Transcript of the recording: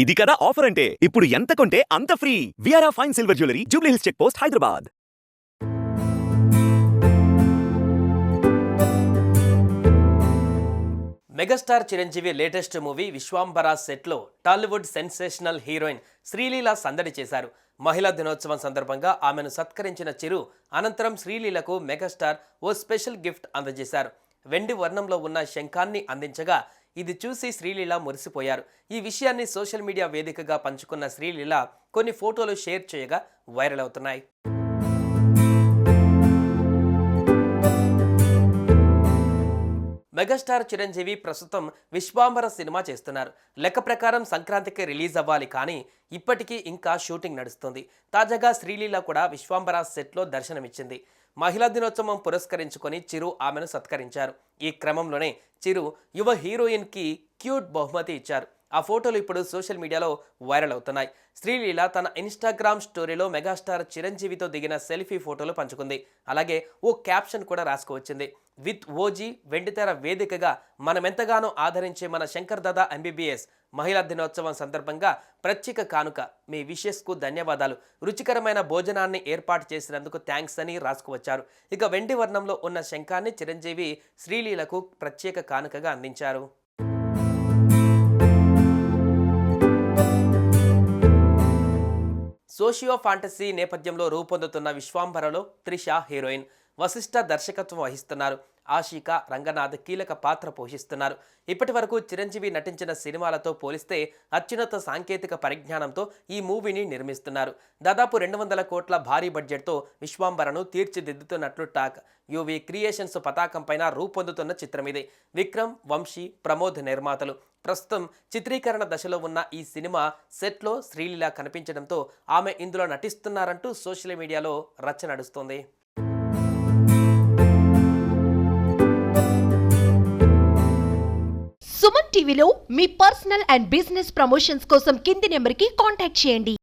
ఇది కదా ఆఫర్ అంటే? ఇప్పుడు ఎంత కొంటే అంత free విఆర్ఆ fine silver jewellery Jubilee Hills check post Hyderabad megastar Chiranjeevi latest movie Vishwambhara సెట్లో టాలీవుడ్ సెన్సేషనల్ హీరోయిన్ శ్రీలీల సందడి చేశారు. మహిళా దినోత్సవం సందర్భంగా ఆమెను సత్కరించిన చిరు అనంతరం శ్రీలీలకు మెగాస్టార్ ఓ స్పెషల్ గిఫ్ట్ అందజేశారు. వెండి వర్ణంలో ఉన్న శంఖాన్ని అందించగా ఇది చూసి శ్రీలీల మురిసిపోయారు. ఈ విషయాన్ని సోషల్ మీడియా వేదికగా పంచుకున్న శ్రీలీల కొన్ని ఫోటోలు షేర్ చేయగా వైరల్ అవుతున్నాయి. మెగాస్టార్ చిరంజీవి ప్రస్తుతం విశ్వాంబర సినిమా చేస్తున్నారు. లెక్క ప్రకారం సంక్రాంతికి రిలీజ్ అవ్వాలి కానీ ఇప్పటికీ ఇంకా షూటింగ్ నడుస్తుంది. తాజాగా శ్రీలీల కూడా విశ్వాంబర సెట్లో దర్శనమిచ్చింది. మహిళా దినోత్సవం పురస్కరించుకొని చిరు ఆమెను సత్కరించారు. ఈ క్రమంలోనే చిరు యువ హీరోయిన్కి క్యూట్ బహుమతి ఇచ్చారు. ఆ ఫోటోలు ఇప్పుడు సోషల్ మీడియాలో వైరల్ అవుతున్నాయి. శ్రీలీల తన ఇన్స్టాగ్రామ్ స్టోరీలో మెగాస్టార్ చిరంజీవితో దిగిన సెల్ఫీ ఫోటోలు పంచుకుంది. అలాగే ఓ క్యాప్షన్ కూడా రాసుకువచ్చింది. విత్ ఓజీ వెండితెర వేదికగా మనమెంతగానో ఆదరించే మన శంకర్ దాదా ఎంబీబీఎస్ మహిళా దినోత్సవం సందర్భంగా ప్రత్యేక కానుక. మీ విషెస్కు ధన్యవాదాలు. రుచికరమైన భోజనాన్ని ఏర్పాటు చేసినందుకు థ్యాంక్స్ అని రాసుకువచ్చారు. ఇక వెండి వర్ణంలో ఉన్న శంఖాన్ని చిరంజీవి శ్రీలీలకు ప్రత్యేక కానుకగా అందించారు. సోషియో ఫాంటసీ నేపథ్యంలో రూపొందుతున్న విశ్వాంబరలో త్రిష హీరోయిన్ వశిష్ఠ దర్శకత్వం వహిస్తున్నారు. ఆషిక రంగనాథ్ కీలక పాత్ర పోషిస్తున్నారు. ఇప్పటి వరకు చిరంజీవి నటించిన సినిమాలతో పోలిస్తే అత్యున్నత సాంకేతిక పరిజ్ఞానంతో ఈ మూవీని నిర్మిస్తున్నారు. దాదాపు రెండు వందల కోట్ల భారీ బడ్జెట్తో విశ్వాంబరను తీర్చిదిద్దుతున్నట్లు టాక్. యువి క్రియేషన్స్ పతాకం పైన రూపొందుతున్న చిత్రం ఇది విక్రమ్ వంశీ ప్రమోద్ నిర్మాతలు. ప్రస్తుతం చిత్రీకరణ దశలో ఉన్న ఈ సినిమా సెట్లో శ్రీలీల కనిపించడంతో ఆమె ఇందులో నటిస్తున్నారంటూ సోషల్ మీడియాలో రచ్చ నడుస్తోంది. సుమన్ టీవీలో మీ పర్సనల్ అండ్ బిజినెస్ ప్రమోషన్స్ కోసం కింది నెంబర్కి కాంటాక్ట్ చేయండి.